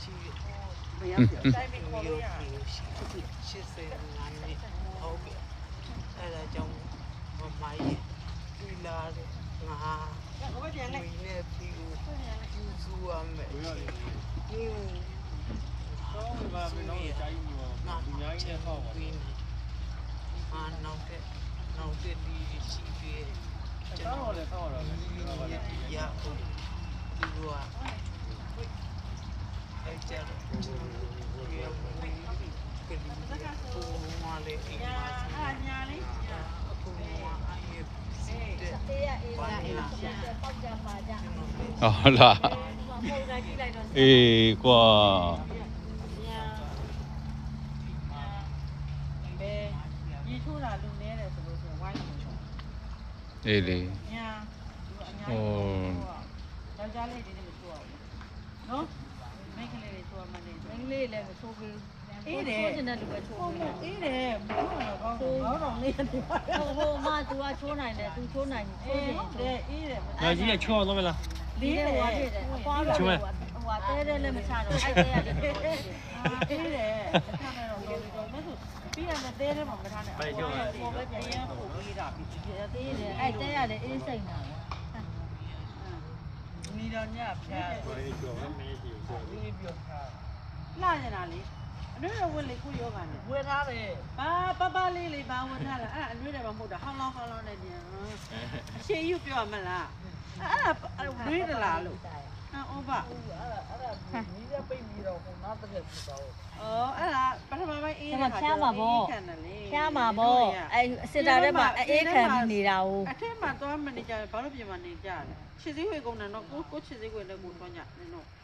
ရှိဘယ်ရပြတိုင်းမခေါ်လို့ရရှိ85နှစ်ဟုတ်ကဲ့အဲ့ဒါကြောင့်မမကြီးဒီလာတဲ့ငါဘယ်ပြန်မလဲင်းနဲ့ဒီကိုယူစုရမယ်ဒီကိုတော့ဒီမှာမင်းတို့ကြာကြီးမျိုးငါအများကြီးနဲ့ဟောက်ပါပြီးနေအာနောက်တဲ့နောက်တဲ့ဒီရှိသေးတယ်ကျွန်တော့တော်လည်းတော့တော့လည်းဒီလိုပါလေရဟုတ်ဒီလိုอ่ะအဲ့ကြတော့ဒီရမင်းကဒီကိုမ လေးအိမ်ညာမှာအာညာလေးအခုမှအေးစီတဲ့တေးရအေးလာအေးလာပေါက်ကြပါကြဟုတ်လားပုံစံကြည့်လိုက်တော့အေးကွာညာဘယ်ညီထိုးတာလူနေတယ်ဆိုလို့ဆိုဝိုင်းလို့အေးလေညာသူအများကြီးယောက်ျားလေးဒီနေ့မထိုးအောင်နော်မိန်းကလေးတွေထိုးမှနေမင်းလေးလည်းမချိုးဘူး အေးတယ်ချိုးနေတဲ့လူပဲချိုးဟုတ်ဘူးမို့အေးတယ်မထိုးတော့ကောင်းတော့ကောင်းတော့နေနေပါဟိုဟိုမ तू ကချိုးနိုင်တယ် तू ချိုးနိုင်ချိုးအေးတယ်ဟုတ်တယ်အေးတယ်ငါကြီးကချောတော့မလားလေးတယ်ဟိုဖြစ်တယ်အပွားတော့ဟိုဟာတဲတဲလည်းမချတော့အဲ့တဲရတယ်အေးတယ်ထားမယ်တော့လို့တော့မဆိုပြီးရတဲ့တဲထဲမှာမထားနဲ့ပေါ်ပဲပြန်ရပို့ပြီးတာပြီးသေးတယ်အဲ့တဲရတယ်အေးစိတ်နာနီတော်ညဖျားဘာလို့ကြော်မင်းကြီးကိုပြီးပြောထားလှနေတာလေအ နွေတော်ဝင်လေကိုယောဂနဲ့ဝယ်ထားတယ်ဘာပပလေးလေးဘာဝင်ထားလားအဲ့အနွေတော်မဟုတ်တာဟောင်းလောင်းဟောင်းလောင်းနဲ့ပြန်အရှိယူပြောမလားအဲ့ဒါဝေးတလားလို့အော်ဘာအဲ့ဒါအဲ့ဒါမီးရပိတ်ပြီးတော့ဟိုနောက်တစ်ရက်ဖြစ်သွားတော့အော်အဲ့ဒါပထမပိုင်းအေးခံတယ်လေဖျားမှာပေါ့အဲ့စစ်တာထဲမှာအေးခံနေတာဟိုအထက်မှာသွားမနေကြဘာလို့ပြင်မနေကြလဲခြေစည်းဝေကုန်းတယ်နော်ကိုကိုခြေစည်းဝေလည်းကိုသွားကြနေတော့